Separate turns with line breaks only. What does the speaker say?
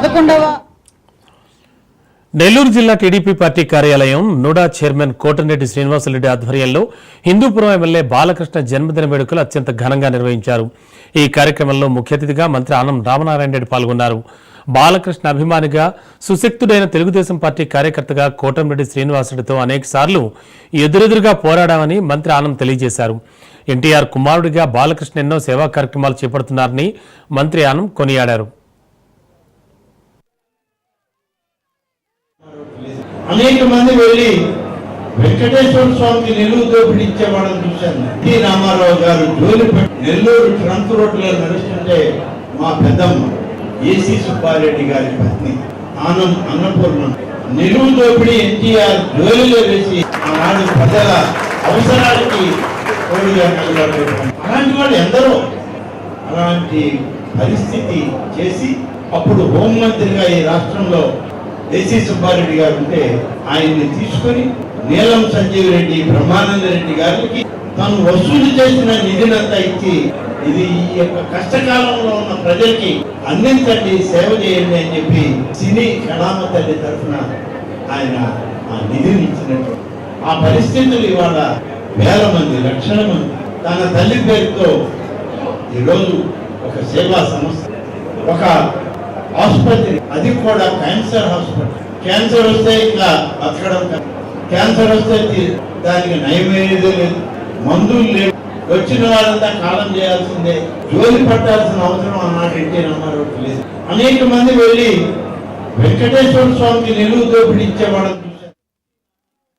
పదకొండవ?
నెల్లూరు జిల్లా TDP party కార్యాలయం నుడా చైర్మన్ కోటరెడ్డి శ్రీనివాసరెడ్డి ఆధ్వర్యంలో హిందూపురం ఎమ్మెల్యే బాలకృష్ణ జన్మదిన వేడుకలు అత్యంత ఘనంగా నిర్వహించారు. ఈ కార్యక్రమంలో ముఖ్య అతిథిగా మంత్రి ఆనం రామనారాయణ రెడ్డి పాల్గొన్నారు. బాలకృష్ణ అభిమానిగా సుశక్తుడైన తెలుగుదేశం పార్టీ కార్యకర్తగా కోటంరెడ్డి శ్రీనివాసరెడ్డితో అనేక సార్లు ఎదురెదురుగా పోరాడామని మంత్రి ఆనం తెలియజేశారు. ఎన్టీఆర్ కుమారుడిగా బాలకృష్ణ ఎన్నో సేవా కార్యక్రమాలు చేపడుతున్నారని మంత్రి ఆనం కొనియాడారు.
అనేక మంది వెళ్ళి వెంకటేశ్వర స్వామికి నిలువు దోపిడి ఇచ్చేవాడని చూశాను. టి. రామారావు గారు జోలి నెల్లూరు ట్రంక్ రోడ్లో నడుస్తుంటే మా పెద్దమ్మ ఏసీ సుబ్బారెడ్డి గారి పత్ని ఆనం అన్నపూర్ణ నిలువు దోపిడి ఎన్టీఆర్ జోలిలో వేసి ఆనాడు ప్రజల అవసరాలకి తోడుగా నిలబడ్డారు అలాంటి వాళ్ళు ఎందరో. అలాంటి పరిస్థితి చేసి అప్పుడు హోంమంత్రిగా ఈ రాష్ట్రంలో దేశీ సుబ్బారెడ్డి గారు ఉంటే ఆయన్ని తీసుకొని నీలం సంజీవ్ రెడ్డి బ్రహ్మానంద రెడ్డి గారికి తాను వసూలు చేసిన నిధినంతా ఇచ్చి ఇది ఈ యొక్క కష్టకాలంలో ఉన్న ప్రజలకి అందించండి సేవ చేయండి అని చెప్పి సినీ కళామ తల్లి తరఫున ఆయన ఆ నిధిని ఇచ్చినట్టు. ఆ పరిస్థితులు ఇవాళ వేల మంది లక్షల మంది. తన తల్లి పేరుతో ఈరోజు ఒక సేవా సంస్థ ఒక కూడా క్యాన్సర్ హాస్పిటల్ క్యాన్సర్ వస్తే ఇట్లా బతకడం క్యాన్సర్ వస్తే దానికి నయమేది లేదు. మందులు లేవు. వచ్చిన వాళ్ళంతా కాలం చేయాల్సిందే. జోలి పట్టాల్సిన అవసరం అన్నాడు ఎన్టీ రామారావు లేదు అనేక మంది వెళ్ళి వెంకటేశ్వర స్వామికి నిలువు దోపిడీ ఇచ్చేవాడు